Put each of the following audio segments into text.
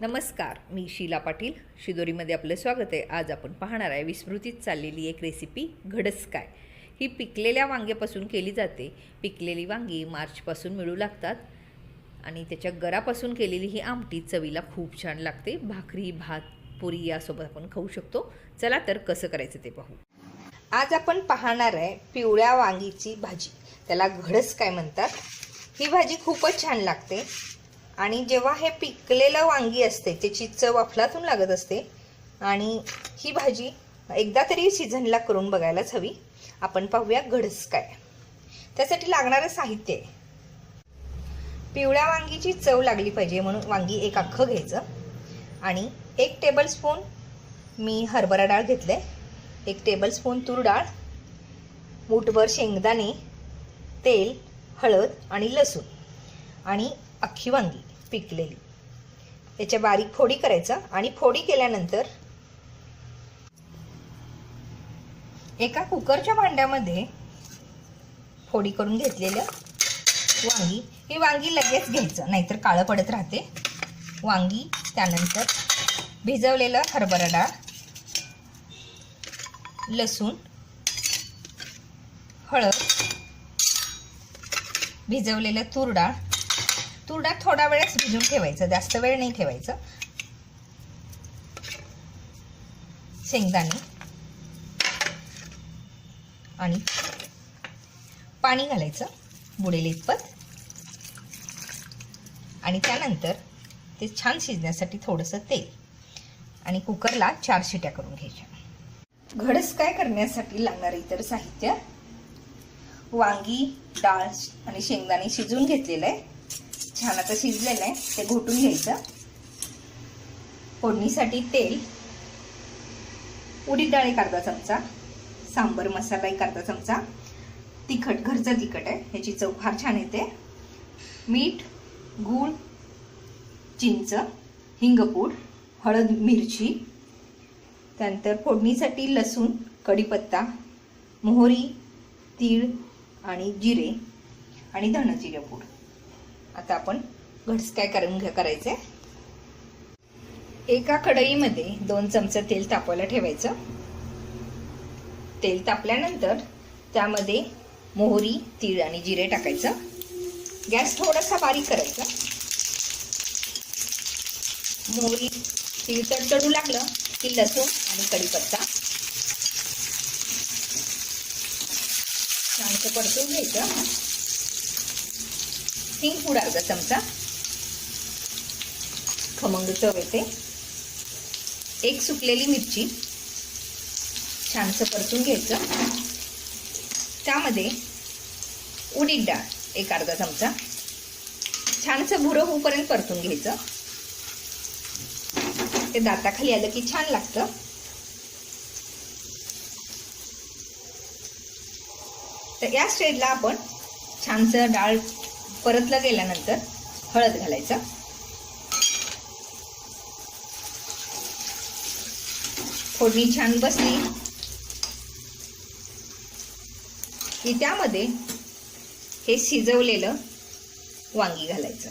नमस्कार मी शीला पाटील. शिदोरीमध्ये आपलं स्वागत आहे. आज आपण पाहणार आहे विस्मृतीत चाललेली एक रेसिपी घडस काय? ही पिकलेल्या वांग्यापासून केली जाते. पिकलेली वांगी मार्चपासून मिळू लागतात आणि त्याच्या गरापासून केलेली ही आमटी चवीला खूप छान लागते. भाकरी भात पुरी यासोबत आपण खाऊ शकतो. चला तर कसं करायचं ते पाहू. आज आपण पाहणार आहे पिवळ्या वांगीची भाजी. त्याला घडस काय म्हणतात? ही भाजी खूपच छान लागते. आणि जेव्हा हे पिकलेलं वांगी असते त्याची चव अफलातून लागत असते आणि ही भाजी एकदा तरी सीझनला करून बघायलाच हवी. आपण पाहूया घडस काय. त्यासाठी लागणारं साहित्य आहे. पिवळ्या वांगीची चव लागली पाहिजे म्हणून वांगी एक अख्खं घ्यायचं. आणि एक टेबलस्पून मी हरभरा डाळ घेतले एक टेबलस्पून तूर डाळ मूठभर शेंगदाणे तेल हळद आणि लसूण. आणि अख्खी वांगी पिकलेली. त्याच्या बारीक फोडी करायचा आणि फोडी केल्यानंतर एका कुकरच्या भांड्यामध्ये फोडी करून घेतलेलं वांगी ही वांगी लगेच घ्यायचं नाहीतर काळं पडत राहते. वांगी त्यानंतर भिजवलेलं हरभरा डाळ लसूण हळद भिजवलेलं तूर डाळ तुरडा थोडा वेळच भिजून ठेवायचं. जास्त वेळ नाही ठेवायचं. शेंगदाणे. आणि पाणी घालायचं. बुडेल इतपत आणि त्यानंतर ते छान शिजण्यासाठी थोडंसं तेल. आणि कुकरला चार शिट्या करून घ्यायच्या. घडस काय करण्यासाठी लागणार इतर साहित्य? वांगी डाळ आणि शेंगदाणे शिजवून घेतलेलं आहे. छान आता शिजलेलं आहे ते घोटून घ्यायचं. फोडणीसाठी तेल उडीद डाळ एक अर्धा चमचा सांबर मसाला एक अर्धा चमचा तिखट घरचं तिखट आहे ह्याची चव फार छान येते. मीठ गूळ चिंच हिंगपूड हळद मिरची त्यानंतर फोडणीसाठी लसूण कढीपत्ता मोहरी तीळ आणि जिरे आणि धणजिरे पूड आता आपण घट्स काय करून घ्या करायचे. एका कढईमध्ये दोन चमचे तेल तापवायला ठेवायचं. तेल तापल्यानंतर त्यामध्ये मोहरी तीळ आणि जिरे टाकायचं. गॅस थोडासा बारीक करायचा. मोहरी तीळ तडतडू लागलं की लसूण आणि कढीपत्ता. छानसं परतून घ्यायचं. हिंग पूड अर्धा चमचा. खमंग चव येते. एक सुकलेली मिरची. छानसं परतून घ्यायचं. त्यामध्ये उडीद डाळ एक अर्धा चमचा. छानसं भुरं होऊपर्यंत परतून घ्यायचं. ते दाताखाली आलं की छान लागतं. तर या स्टेजला आपण छानसं डाळ परतला गेल्यानंतर हळद घालायचं. फोडणी छान बसली. की त्यामध्ये हे शिजवलेलं वांगी घालायचं.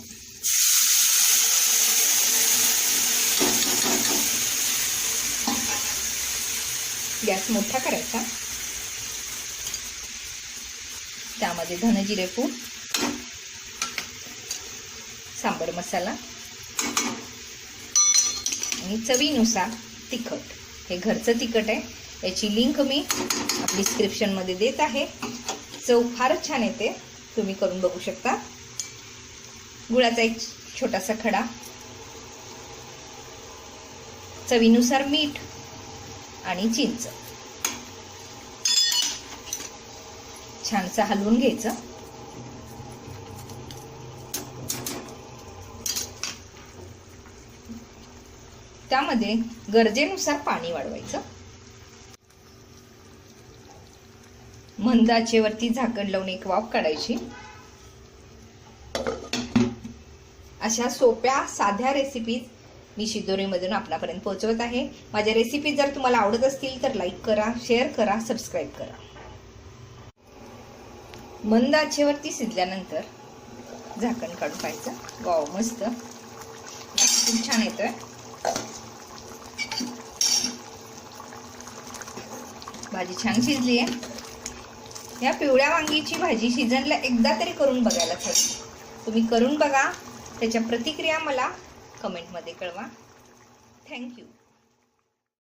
गॅस मोठा करायचा. त्यामध्ये धनजिरे पूड सांबर मसाला. आणि चवीनुसार तिखट. हे घरचं तिखट आहे. याची लिंक मी डिस्क्रिप्शनमध्ये देत आहे. चव फारच छान येते. तुम्ही करून बघू शकता. गुळाचा एक छोटासा खडा. चवीनुसार मीठ आणि चिंच. छानसं हलवून घ्यायचं. त्यामध्ये गरजेनुसार पाणी वाढवायचं. मंद आचेवरती झाकण लावून एक वाफ काढायची. अशा सोप्या साध्या रेसिपीज मी शिदोरीमधून आपल्यापर्यंत पोहोचवत आहे. माझ्या रेसिपी जर तुम्हाला आवडत असतील तर लाईक करा शेअर करा सबस्क्राईब करा. मंद आचेवरती शिजल्यानंतर झाकण काढून पाहायचं. वाव मस्त. खूप छान येतोय. भाजी छान शिजली आहे. या पिवळ्या वांगीची भाजी सीझनला एकदा तरी करून बघायलाच हवी तुम्ही करून बघा. त्याच्या प्रतिक्रिया मला कमेंटमध्ये कळवा. थँक्यू